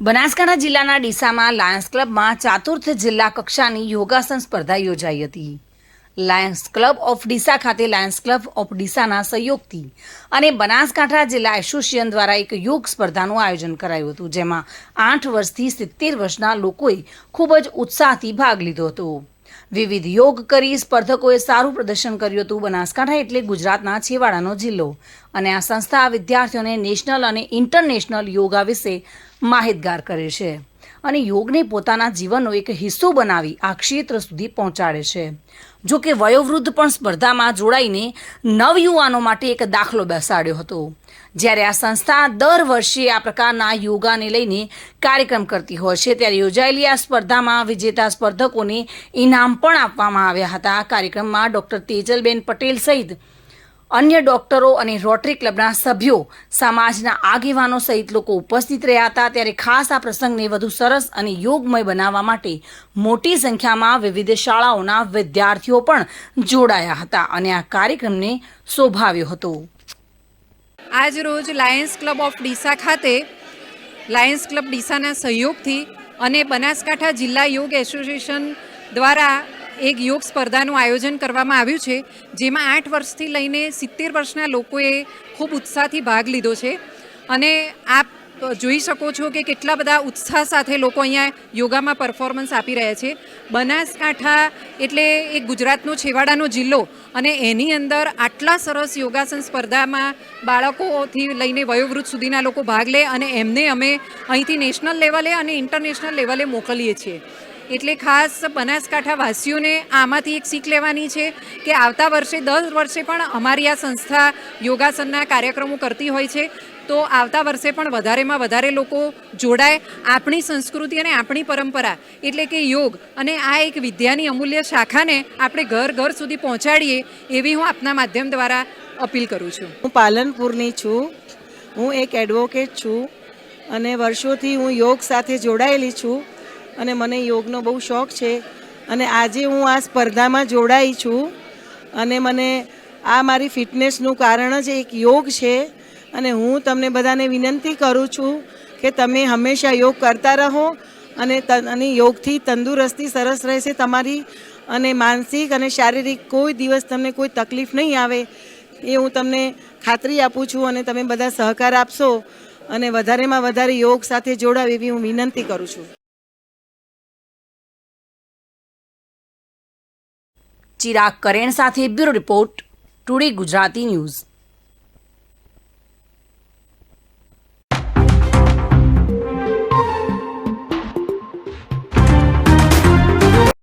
બનાસકાંઠા જિલ્લાના ડીસામાં લાયન્સ ક્લબમાં ચાતુર્થ જિલ્લા કક્ષાની યોગાસન સ્પર્ધા યોજાઈ હતી. લાયન્સ ક્લબ ઓફ ડીસા ખાતે લાયન્સ ક્લબ ઓફ ડીસાના સહયોગથી અને બનાસકાંઠા જિલ્લા એસોસિએશન દ્વારા એક યોગ સ્પર્ધાનું આયોજન કરાયું હતું, જેમાં આઠ વર્ષથી સિત્તેર વર્ષના લોકોએ ખૂબ જ ઉત્સાહથી ભાગ લીધો હતો. વિવિધ યોગ કરી સ્પર્ધકોએ સારું પ્રદર્શન કર્યું હતું બનાસકાંઠા એટલે ગુજરાતના છેવાડાનો જિલ્લો. અને આ સંસ્થા વિદ્યાર્થીઓને નેશનલ અને ઇન્ટરનેશનલ યોગા વિશે માહિતગાર કરે છે. અને યોગને પોતાના જીવનનો એક હિસ્સો બનાવી આ ક્ષેત્ર સુધી પહોંચાડે છે. જો કે વયોવૃદ્ધ પણ સ્પર્ધામાં જોડાઈને નવયુવાનો માટે એક દાખલો બેસાડ્યો હતો. જ્યારે આ સંસ્થા દર વર્ષે આ પ્રકારના યોગાને લઈને કાર્યક્રમ કરતી હોય છે, ત્યારે યોજાયેલી આ સ્પર્ધામાં વિજેતા સ્પર્ધકોને ઇનામ પણ આપવામાં આવ્યા હતા. કાર્યક્રમમાં ડોક્ટર તેજલબેન પટેલ સહિત અન્ય ડોક્ટરો અને રોટરી ક્લબના સભ્યો સમાજના આગેવાનો સહિત લોકો ઉપસ્થિત રહ્યા હતા ત્યારે ખાસ આ પ્રસંગને વધુ સરસ અને યોગમય બનાવવા માટે મોટી સંખ્યામાં વિવિધ શાળાઓના વિદ્યાર્થીઓ પણ જોડાયા હતા અને આ કાર્યક્રમને શોભાવ્યો હતો. આજ રોજ લાયન્સ ક્લબ ઓફ ડીસા ખાતે, લાયન્સ ક્લબ ડીસાના સહયોગથી અને બનાસકાંઠા જિલ્લા યોગ એસોસિએશન દ્વારા એક યોગ સ્પર્ધાનું આયોજન કરવામાં આવ્યું છે, જેમાં આઠ વર્ષથી લઈને સિત્તેર વર્ષના લોકોએ ખૂબ ઉત્સાહથી ભાગ લીધો છે. અને આપ જોઈ શકો છો કે કેટલા બધા ઉત્સાહ સાથે લોકો અહીંયા યોગામાં પરફોર્મન્સ આપી રહ્યા છે. બનાસકાંઠા એટલે એક ગુજરાતનો છેવાડાનો જિલ્લો અને એની અંદર આટલા સરસ યોગાસન સ્પર્ધામાં બાળકોથી લઈને વયોવૃદ્ધ સુધીના લોકો ભાગ લે અને એમને અમે અહીંથી નેશનલ લેવલે અને ઇન્ટરનેશનલ લેવલે મોકલીએ છીએ. એટલે ખાસ બનાસકાંઠા વાસીઓને આમાંથી એક શીખ લેવાની છે કે આવતા વર્ષે, દર વર્ષે પણ અમારી આ સંસ્થા યોગાસનના કાર્યક્રમો કરતી હોય છે. તો આવતા વર્ષે પણ વધારેમાં વધારે લોકો જોડાય આપણી સંસ્કૃતિ અને આપણી પરંપરા. એટલે કે યોગ અને આ એક વિદ્યાની અમૂલ્ય શાખાને આપણે ઘર ઘર સુધી પહોંચાડીએ એવી હું આપના માધ્યમ દ્વારા અપીલ કરું છું. હું પાલનપુરની છું. હું એક એડવોકેટ છું અને વર્ષોથી હું યોગ સાથે જોડાયેલી છું. અને મને યોગનો બહુ શોખ છે. અને આજે હું આ સ્પર્ધામાં જોડાઈ છું. અને મને આ મારી ફિટનેસનું કારણ જ એક યોગ છે. અને હું તમને બધાને વિનંતી કરું છું કે તમે હંમેશા યોગ કરતા રહો. અને અને યોગથી તંદુરસ્તી સરસ રહેશે તમારી. અને માનસિક અને શારીરિક કોઈ દિવસ તમને કોઈ તકલીફ નહીં આવે એ હું તમને ખાતરી આપું છું અને તમે બધા સહકાર આપશો. અને વધારેમાં વધારે યોગ સાથે જોડાવ એવી હું વિનંતી કરું છું. ચિરાગ કરેણ સાથે bureau report today Gujarati news.